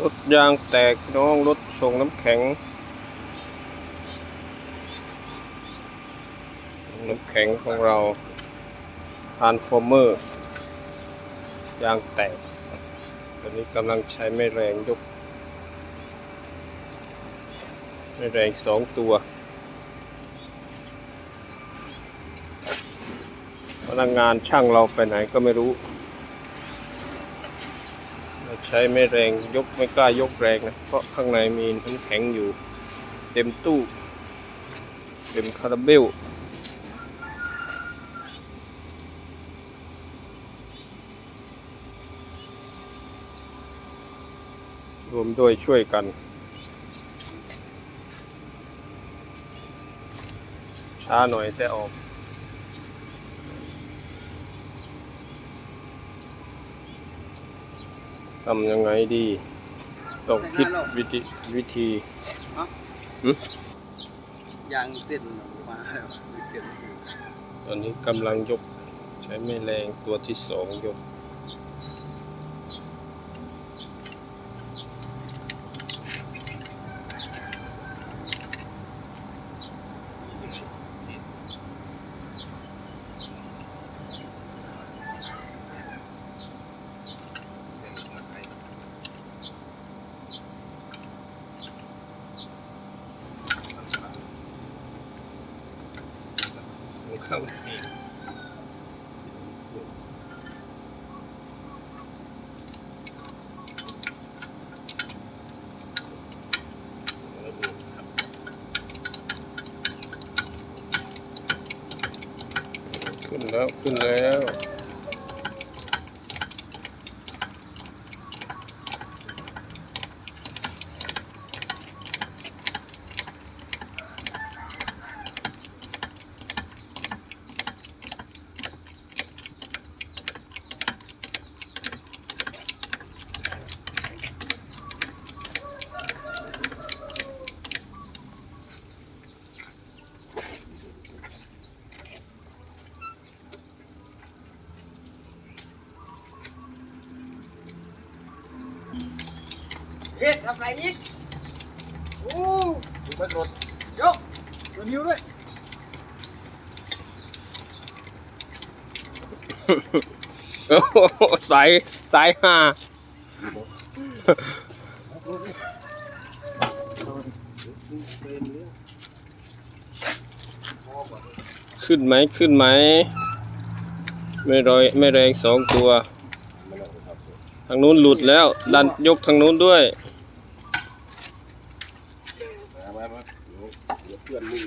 รถยางแตกน้องรถส่งน้ำแข็ง น้ำแข็งของเราทานฟอร์เมอร์ ยางแตกตอนนี้กำลังใช้แม่แรงยกแม่แรงสองตัวพนักงานช่างเราไปไหนก็ไม่รู้ ใช้ไม่แรงยกไม่กล้ายกแรงนะ เพราะข้างในมีน้ำแข็งอยู่ เต็มตู้ เต็มคาราเบลรวมด้วยช่วยกัน ช้าหน่อยแต่ออก ทำยังไงดีต้องคิดวิธีวิธียางเส้นออกมาแล้วไม่เก็บตอนนี้กำลังยก ใช้แม่แรงตัวที่สองยก ขึ้นแล้ว ขึ้นแล้ว เฮ็ดทำไรอีกโอ้ดูมันรถยกตัวนิ้วด้วยโอ้โหสายสายห้าขึ้นไหมขึ้นไหม ไม่รอยไม่แรงสองตัว ทางนู้นหลุดแล้ว ดันยกทางนู้นด้วยมามาเดี๋ยวเพื่อนมือ